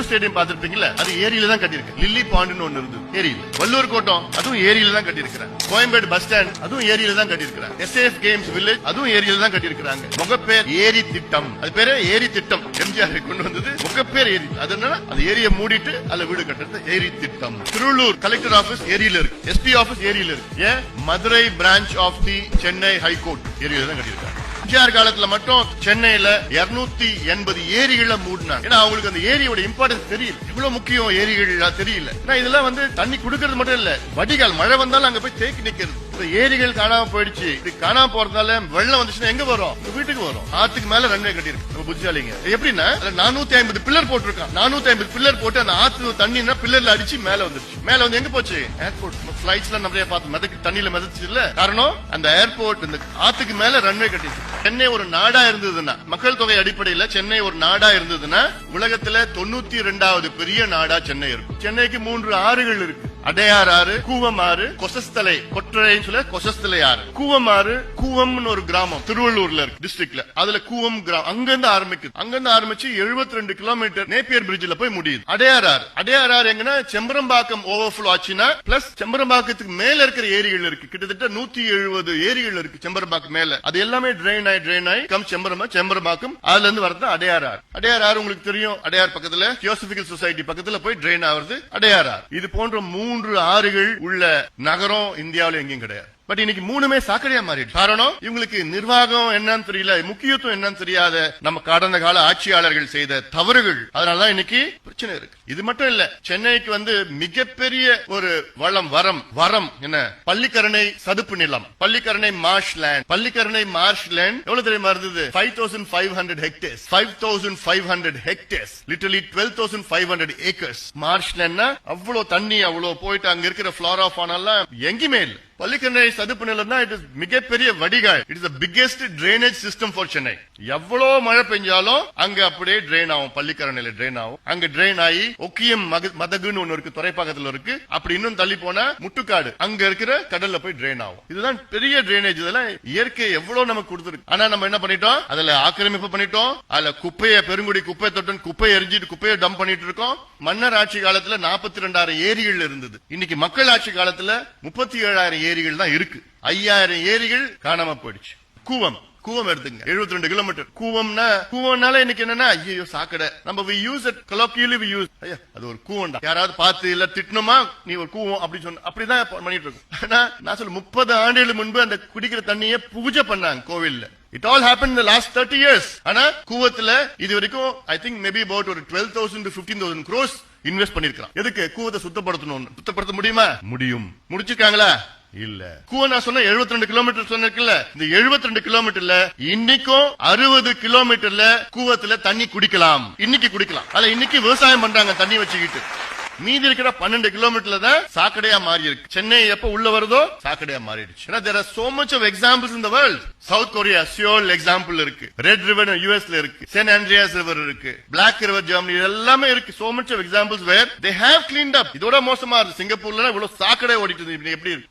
Nehru stadium பாத்திருப்பீங்கல்ல அது ஏரியில தான் கட்டியிருக்கு. லில்லி பாண்டுன்னு ஒண்ணு இருந்தது. ஏரியில. வள்ளூர் கோட்டம் அதுவும் ஏரியில தான் கட்டியிருக்கிறாங்க. கோயம்பேடு பஸ் ஸ்டாண்ட் அதுவும் ஏரியில தான் கட்டியிருக்கிறாங்க. எஸ்ஏஎஃப் கேம்ஸ் வில்லேஜ் அதுவும் ஏரியில தான் கட்டியிருக்கிறாங்க. முகப்பேர் ஏரி திட்டம். அது பேரே ஏரி திட்டம். எம்ஜிஆர் கொண்டு வந்தது முகப்பேர் ஏரி. அது என்னன்னா அந்த ஏரியை மூடிட்டு அதுல வீடு கட்டுறது ஏரி திட்டம். திருவள்ளூர் கலெக்டர் ஆபீஸ் ஏரியில இருக்கு. எஸ்பி ஆபீஸ் ஏரியில இருக்கு. ஏன்? Madurai branch of the Chennai high court ஏரியில தான் கட்டியிருக்காங்க. எம்ஜிஆர் காலத்துல மட்டும் சென்னையில 280 எண்பது ஏரிகளை மூடினாங்க. ஏன்னா அவங்களுக்கு அந்த ஏரியோட இம்பார்ட்டன்ஸ் தெரியல. இவ்வளவு முக்கியம் ஏரிகள் தெரியல. ஏன்னா இதெல்லாம் வந்து தண்ணி குடுக்கறது மட்டும் இல்ல. வடிகால் மழை வந்தாலும் அங்க போய் தேக்கி நிக்கிறது. ஏரிகள் காணாம போயிடுச்சு. இது காணாம போறதுனால வெள்ளம் வந்துச்சுன்னா எங்க வரும்? வீட்டுக்கு வரும். ஆத்துக்கு மேல ரன்வே கட்டியிருக்கு. நம்ம புத்திசாலிங்க. எப்படின்னா நானூத்தி ஐம்பது பில்லர் போட்டிருக்கான். நானூத்தி ஐம்பது பில்லர் போட்டு அந்த ஆத்து தண்ணினா பில்லர்ல அடிச்சு மேல வந்துருச்சு. மேல வந்து எங்க போச்சு? ஏர்போர்ட் பிளைட்ஸ்ல நிறைய பார்த்து மிதக்கு தண்ணியில மிதச்சு இல்ல காரணம் அந்த ஏர்போர்ட் இந்த ஆத்துக்கு மேல ரன்வே கட்டிச்சு சென்னை ஒரு நாடா இருந்ததுன்னா மக்கள் தொகை அடிப்படையில சென்னை ஒரு நாடா இருந்ததுன்னா உலகத்துல தொண்ணூத்தி ரெண்டாவது பெரிய நாடா சென்னை இருக்கும். சென்னைக்கு மூன்று ஆறுகள் இருக்கு. அடையார் ஆறு கூவம் ஆறு கொசஸ்தலை கொற்றரைன்னு சொல்ல கொசஸ்தலை ஆறு. கூவம் ஆறு கூவம்னு ஒரு கிராமம் திருவள்ளூர்ல இருக்கு டிஸ்ட்ரிக்ட்ல அதுல கூவம் கிராமம் அங்கிருந்து ஆரம்பிக்குது. அங்கிருந்து ஆரம்பிச்சு 72 ரெண்டு கிலோமீட்டர் நேப்பியர் பிரிட்ஜ்ல போய் முடியுது. அடையார் ஆறு அடையார் எங்கன்னா செம்பரம்பாக்கம் ஓவர்ஃபுளோ ஆச்சுன்னா பிளஸ் செம்பரம்பாக்கத்துக்கு மேல இருக்கிற ஏரிகள் இருக்கு. கிட்டத்தட்ட நூத்தி எழுபது ஏரிகள் இருக்கு செம்பரம்பாக்கம் மேல. அது எல்லாமே ட்ரெயின் ஆகி ட்ரெயின் ஆகி கம் செம்பரமா செம்பரம்பாக்கம் அதுல இருந்து வரது அடையார் ஆறு அடையார் ஆறு உங்களுக்கு தெரியும். அடையார் பக்கத்துல தியோசபிக்கல் சொசைட்டி பக்கத்துல போய் ட்ரெயின் ஆகுறது அடையாறாறு. இது போன்ற மூணு மூன்று ஆறுகள் உள்ள நகரம் இந்தியாவில் எங்கேயும் கிடையாது. பட் இன்னைக்கு மூணுமே சாக்கடையா மாறிடுச்சு. காரணம்? இவங்களுக்கு நிர்வாகம் என்னன்னு தெரியல முக்கியத்துவம் என்னன்னு தெரியாத நம்ம கடந்த கால ஆட்சியாளர்கள் செய்த தவறுகள். அதனாலதான் இன்னைக்கு பிரச்சனை இருக்கு. இது மட்டும் இல்ல சென்னைக்கு வந்து மிகப்பெரிய ஒரு வளம் வரம் வரம் என்ன? பள்ளிக்கரணை சதுப்பு நிலம். Pallikaranai marsh land Pallikaranai marsh land எவ்வளவு தெரியுமா இருந்தது? Five thousand five hundred hectares five thousand five hundred hectares literally twelve thousand five hundred acres marsh லேண்ட்னா அவ்வளவு தண்ணி அவ்வளவு போயிட்டு அங்க இருக்கிற ஃபிளாரா ஃபானெல்லாம் எங்கேயுமே இல்ல. பள்ளிக்கரணை சதுப்பு நிலம் தான். இட் இஸ் மிகப்பெரிய வடிகால். It is the biggest drainage system for Chennai எவ்வளவு மழை பெஞ்சாலும் அங்க அப்படியே ட்ரெயின் ஆகும். பள்ளிக்கரணையில ட்ரெயின் ஆகும். அங்க ட்ரெயின் ஆகி ஒக்கியம் மதகுன்னு ஒண்ணு இருக்கு. துறைப்பாக்கத்துல இருக்கு. அப்படி இன்னும் தள்ளி போன முட்டுக்காடு. அங்க இருக்கிற கடல்ல போய் ட்ரெயின் ஆகும். இதுதான் பெரிய ட்ரைனேஜ் இதெல்லாம் இயற்கை எவ்வளவு நமக்கு கொடுத்துருக்கு. ஆனா நம்ம என்ன பண்ணிட்டோம்? அதுல ஆக்கிரமிப்பு பண்ணிட்டோம். அதுல குப்பையை பெருங்குடி குப்பை தொட்டன் குப்பையை எரிஞ்சிட்டு குப்பையை டம்ப் பண்ணிட்டு இருக்கோம். மன்னர் ஆட்சி காலத்துல நாற்பத்தி ரெண்டாயிரம் ஏரிகள் இருந்தது. இன்னைக்கு மக்கள் ஆட்சி காலத்துல முப்பத்தி ஏழாயிரம் ஏரிகள் தான் இருக்கு. ஐயாயிரம் ஏரிகள் காணாம போயிடுச்சு. கூவம். கூவம் எடுத்துங்க. 72 ரெண்டு கிலோமீட்டர் கூவம்னா கூவம்னால இன்னைக்கு என்னன்னா ஐயோ சாக்கடை. நம்ம we use it colloquially we use ஐயா அது ஒரு கூவம்டா யாராவது பார்த்து இல்ல திட்டணுமா? நீ ஒரு கூவம் அப்படி சொன்ன அப்படிதான் பண்ணிட்டு இருக்கோம். ஆனா நான் சொல்ல முப்பது ஆண்டுகள் முன்பு அந்த குடிக்கிற தண்ணியை பூஜை பண்ணாங்க கோவில்ல. இட் ஆல் ஹேப்பன் இந்த லாஸ்ட் தேர்ட்டி இயர்ஸ் ஆனா கூவத்துல இது வரைக்கும் ஐ திங்க் மேபி அபவுட் ஒரு twelve thousand to fifteen thousand crores invest பண்ணிருக்கான் எதுக்கு? கூவத்தை சுத்தப்படுத்தணும் சுத்தப்படுத்த முடியுமா? முடியும். முடிச்சிருக்காங்களா? இல்ல. கூவ நான் சொன்ன 72 ரெண்டு கிலோமீட்டர் சொன்னிருக்குல்ல இந்த 72 ரெண்டு கிலோமீட்டர்ல இன்னைக்கும் அறுபது கிலோமீட்டர்ல கூவத்துல தண்ணி குடிக்கலாம். இன்னைக்கு குடிக்கலாம். அதுல இன்னைக்கு விவசாயம் பண்றாங்க தண்ணி வச்சுக்கிட்டு. மீதி இருக்கிற பன்னெண்டு கிலோமீட்டர்ல தான் சாக்கடையா மாறி இருக்கு சென்னை எப்ப உள்ள வருதோ சாக்கடையா மாறிடுச்சு. ஏன்னா there are so much of examples in the world South Korea Seoul example இருக்கு. ரெட் ரிவர் யூஎஸ்ல இருக்கு. சென்ட் ஆண்ட்ரியாஸ் ரிவர் இருக்கு. பிளாக் ரிவர் ஜெர்மனி எல்லாமே இருக்கு. So much of examples where they have clean up இதோட மோசமா இருக்கு. சிங்கப்பூர்ல இவ்வளவு சாக்கடை ஓடிட்டு இருக்கு. எப்படி இருக்கு?